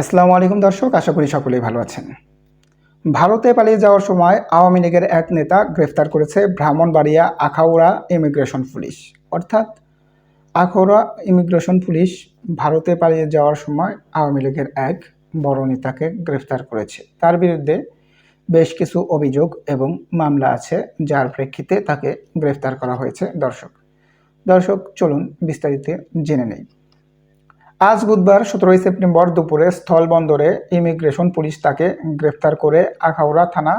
আসসালামু আলাইকুম দর্শক, আশা করি সকলেই ভালো আছেন। ভারতে পালিয়ে যাওয়ার সময় আওয়ামী লীগের এক নেতা গ্রেফতার করেছে ব্রাহ্মণবাড়িয়া আখাউড়া ইমিগ্রেশন পুলিশ। অর্থাৎ আখাউড়া ইমিগ্রেশন পুলিশ ভারতে পালিয়ে যাওয়ার সময় আওয়ামী লীগের এক বড় নেতাকে গ্রেফতার করেছে। তার বিরুদ্ধে বেশ কিছু অভিযোগ এবং মামলা আছে, যার প্রেক্ষিতে তাকে গ্রেফতার করা হয়েছে দর্শক। দর্শক, চলুন বিস্তারিত জেনে নেই। আজ বুধবার, সতেরোই সেপ্টেম্বর দুপুরে স্থলবন্দরে ইমিগ্রেশন পুলিশ তাকে গ্রেফতার করে আখাউড়া থানা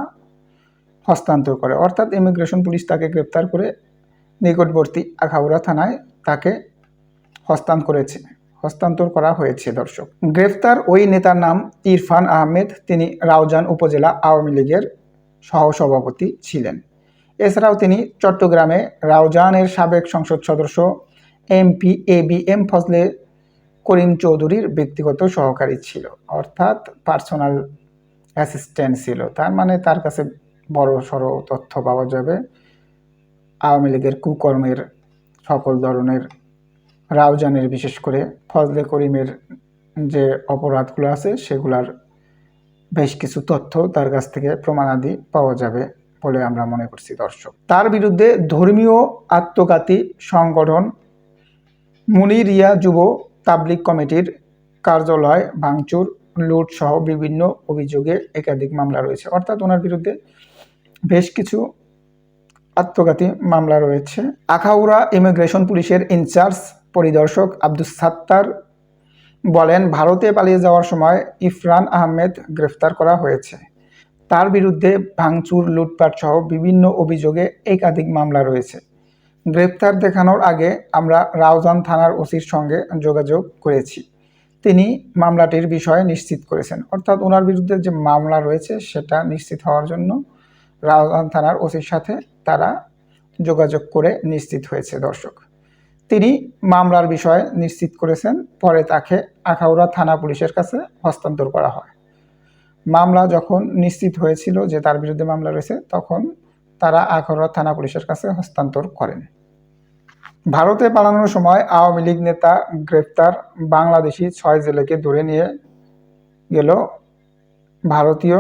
হস্তান্তর করে। অর্থাৎ ইমিগ্রেশন পুলিশ তাকে গ্রেফতার করে নিকটবর্তী আখাউড়া থানায় তাকে হস্তান্তর করেছে, হস্তান্তর করা হয়েছে দর্শক। গ্রেফতার ওই নেতার নাম ইরফান আহমেদ, তিনি রাউজান উপজেলা আওয়ামী লীগের সহসভাপতি ছিলেন। এছাড়াও তিনি চট্টগ্রামে রাউজানের সাবেক সংসদ সদস্য, MP, A B, M Fazle Karim চৌধুরীর ব্যক্তিগত সহকারী ছিল, অর্থাৎ পার্সোনাল অ্যাসিস্ট্যান্ট ছিল। তার মানে তার কাছে বড় সড়ো তথ্য পাওয়া যাবে। আওয়ামী লীগের কুকর্মের সকল ধরনের রাউজানের, বিশেষ করে ফজলে করিমের যে অপরাধগুলো আছে, সেগুলার বেশ কিছু তথ্য তার কাছ থেকে প্রমাণাদি পাওয়া যাবে বলে আমরা মনে করছি দর্শক। তার বিরুদ্ধে ধর্মীয় আত্মঘাতী সংগঠন মুনিরিয়া যুব তাবলিক কমিটির কার্যালয়, ভাঙচুর লুট সহ বিভিন্ন অভিযোগে একাধিক মামলা রয়েছে। অর্থাৎ ওনার বিরুদ্ধে বেশ কিছু আত্মঘাতী মামলা রয়েছে। আখাউড়া ইমিগ্রেশন পুলিশের ইনচার্জ পরিদর্শক আব্দুস সাত্তার বলেন, ভারতে পালিয়ে যাওয়ার সময় ইফরান আহমেদ গ্রেফতার করা হয়েছে। তার বিরুদ্ধে ভাঙচুর লুটপাট সহ বিভিন্ন অভিযোগে একাধিক মামলা রয়েছে। গ্রেপ্তার দেখানোর আগে আমরা রাউজান থানার ওসির সঙ্গে যোগাযোগ করেছি। তিনি মামলাটির বিষয়ে নিশ্চিত করেছেন। অর্থাৎ ওনার বিরুদ্ধে যে মামলা রয়েছে সেটা নিশ্চিত হওয়ার জন্য রাউজান থানার ওসির সাথে তারা যোগাযোগ করে নিশ্চিত হয়েছে দর্শক। তিনি মামলার বিষয়ে নিশ্চিত করেছেন, পরে তাকে আখাউড়া থানা পুলিশের কাছে হস্তান্তর করা হয়। মামলা যখন নিশ্চিত হয়েছিল যে তার বিরুদ্ধে মামলা রয়েছে, তখন তারা আখাউড়া থানা পুলিশের কাছে হস্তান্তর করেন। ভারতে পালানোর সময় আওয়ামী লীগ নেতা গ্রেপ্তার বাংলাদেশি ছয় জেলেকে ধরে নিয়ে গেল ভারতীয়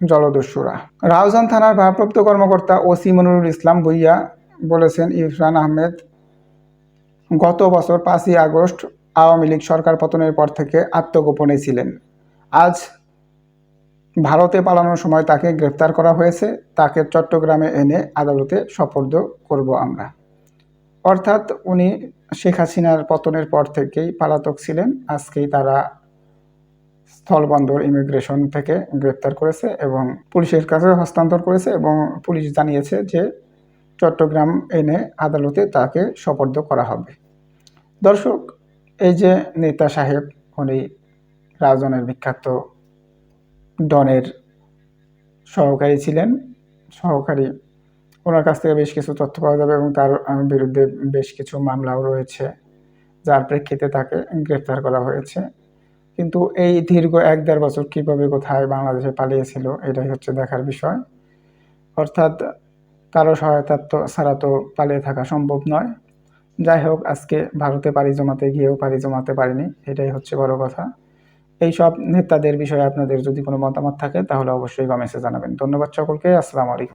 জলদস্যুরা। রাউজান থানার ভারপ্রাপ্ত কর্মকর্তা ওসি মনিরুল ইসলাম ভুইয়া বলেছেন ইরফান আহমেদ গত বছর পাঁচই আগস্ট আওয়ামী লীগ সরকার পতনের পর থেকে আত্মগোপনে ছিলেন। আজ ভারতে পালানোর সময় তাকে গ্রেপ্তার করা হয়েছে। তাকে চট্টগ্রামে এনে আদালতে সপর্দ করব আমরা। অর্থাৎ উনি শেখ হাসিনার পতনের পর থেকেই পালাতক ছিলেন। আজকেই তারা স্থলবন্দর ইমিগ্রেশন থেকে গ্রেপ্তার করেছে এবং পুলিশের কাছে হস্তান্তর করেছে এবং পুলিশ জানিয়েছে যে চট্টগ্রাম এনে আদালতে তাকে সপর্দ করা হবে। দর্শক, এই যে নেতা সাহেব, উনি রাজনের বিখ্যাত ডনের সহকারী ছিলেন। সহকারী, ওনার কাছ থেকে বেশ কিছু তথ্য পাওয়া যাবে এবং তার বিরুদ্ধে বেশ কিছু মামলাও রয়েছে, যার প্রেক্ষিতে তাকে গ্রেপ্তার করা হয়েছে। কিন্তু এই দীর্ঘ এক দেড় বছর কীভাবে কোথায় বাংলাদেশে পালিয়েছিল, এটাই হচ্ছে দেখার বিষয়। অর্থাৎ কারও সহায়তা তো ছাড়া তো পালিয়ে থাকা সম্ভব নয়। যাই হোক, আজকে ভারতে পাড়ি জমাতে গিয়েও পাড়ি জমাতে পারিনি, এটাই হচ্ছে বড় কথা। এই সব নেতাদের বিষয়ে আপনাদের যদি কোনো মতামত থাকে, তাহলে অবশ্যই কমেন্টে জানাবেন। ধন্যবাদ সকলকে, আসসালামু আলাইকুম।